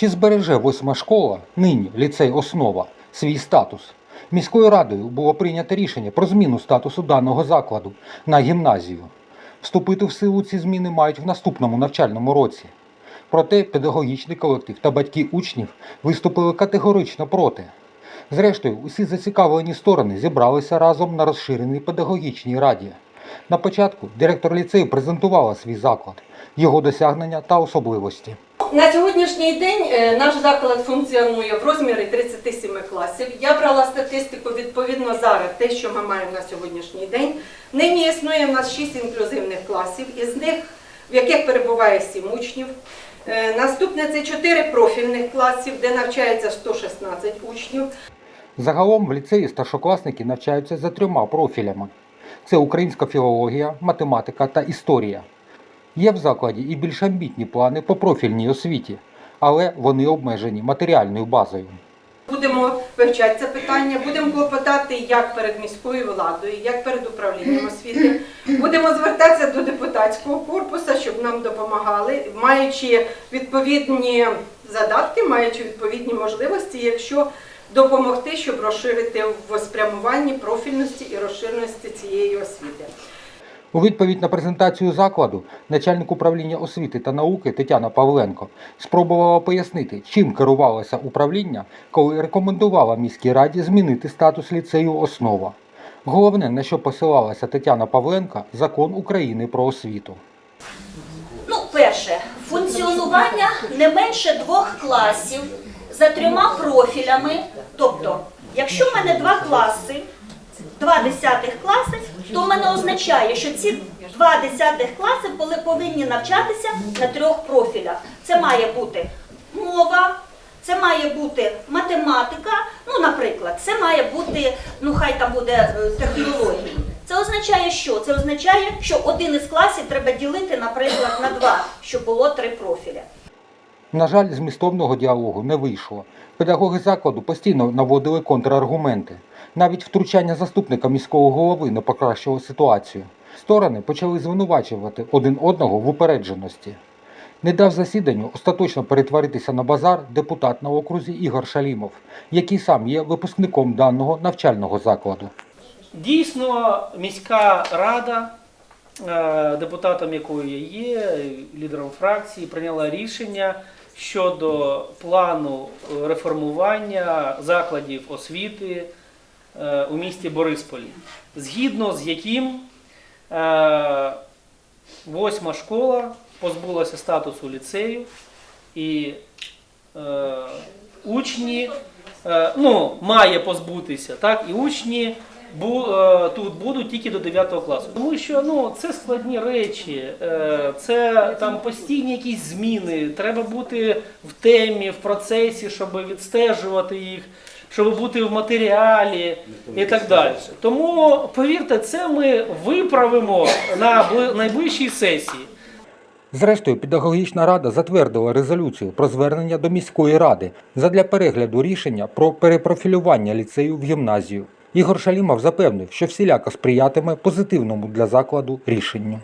Чи збереже восьма школа, нині ліцей Основа, свій статус? Міською радою було прийнято рішення про зміну статусу даного закладу на гімназію. Вступити в силу ці зміни мають в наступному навчальному році. Проте педагогічний колектив та батьки учнів виступили категорично проти. Зрештою, усі зацікавлені сторони зібралися разом на розширеній педагогічній раді. На початку директор ліцею презентувала свій заклад, його досягнення та особливості. На сьогоднішній день е, наш заклад функціонує в розмірі 37 класів. Я брала статистику відповідно зараз, те, що ми маємо на сьогоднішній день. Нині існує в нас 6 інклюзивних класів, із них в яких перебуває 7 учнів. Е, Наступне це 4 профільних класів, де навчається 116 учнів. Загалом в ліцеї старшокласники навчаються за трьома профілями: це українська філологія, математика та історія. Є в закладі і більш амбітні плани по профільній освіті, але вони обмежені матеріальною базою. Будемо вивчати це питання, будемо клопотати як перед міською владою, як перед управлінням освіти. Будемо звертатися до депутатського корпусу, щоб нам допомагали, маючи відповідні задатки, маючи відповідні можливості, якщо допомогти, щоб розширити в спрямуванні профільності і розширеності цієї освіти. У відповідь на презентацію закладу начальник управління освіти та науки Тетяна Павленко спробувала пояснити, чим керувалося управління, коли рекомендувала міській раді змінити статус ліцею основа. Головне, на що посилалася Тетяна Павленка, закон України про освіту. Ну, перше, функціонування не менше двох класів за трьома профілями. Тобто, якщо в мене два класи, два десятих класи, то в мене означає, що ці два десятих класи повинні навчатися на трьох профілях. Це має бути мова, це має бути математика, ну, наприклад, це має бути, ну хай там буде е, технології. Це означає що? Це означає, що один із класів треба ділити, наприклад, на два, щоб було три профіля. На жаль, змістовного діалогу не вийшло. Педагоги закладу постійно наводили контраргументи. Навіть втручання заступника міського голови не покращило ситуацію. Сторони почали звинувачувати один одного в упередженості. Не дав засіданню остаточно перетворитися на базар депутат на окрузі Ігор Шалімов, який сам є випускником даного навчального закладу. Дійсно, міська рада, е, депутатом якої я є, лідером фракції, прийняла рішення щодо плану реформування закладів освіти у місті Борисполі, згідно з яким е, восьма школа позбулася статусу ліцею і е, учні е, ну, має позбутися, так, і учні е, тут будуть тільки до 9 класу. Тому що ну, це складні речі, е, це там постійні якісь зміни. Треба бути в темі, в процесі, щоб відстежувати їх, щоб бути в матеріалі і так далі. Тому повірте, це ми виправимо на найближчій сесії. Зрештою, педагогічна рада затвердила резолюцію про звернення до міської ради задля перегляду рішення про перепрофілювання ліцею в гімназію. Ігор Шалімов запевнив, що всіляко сприятиме позитивному для закладу рішенню.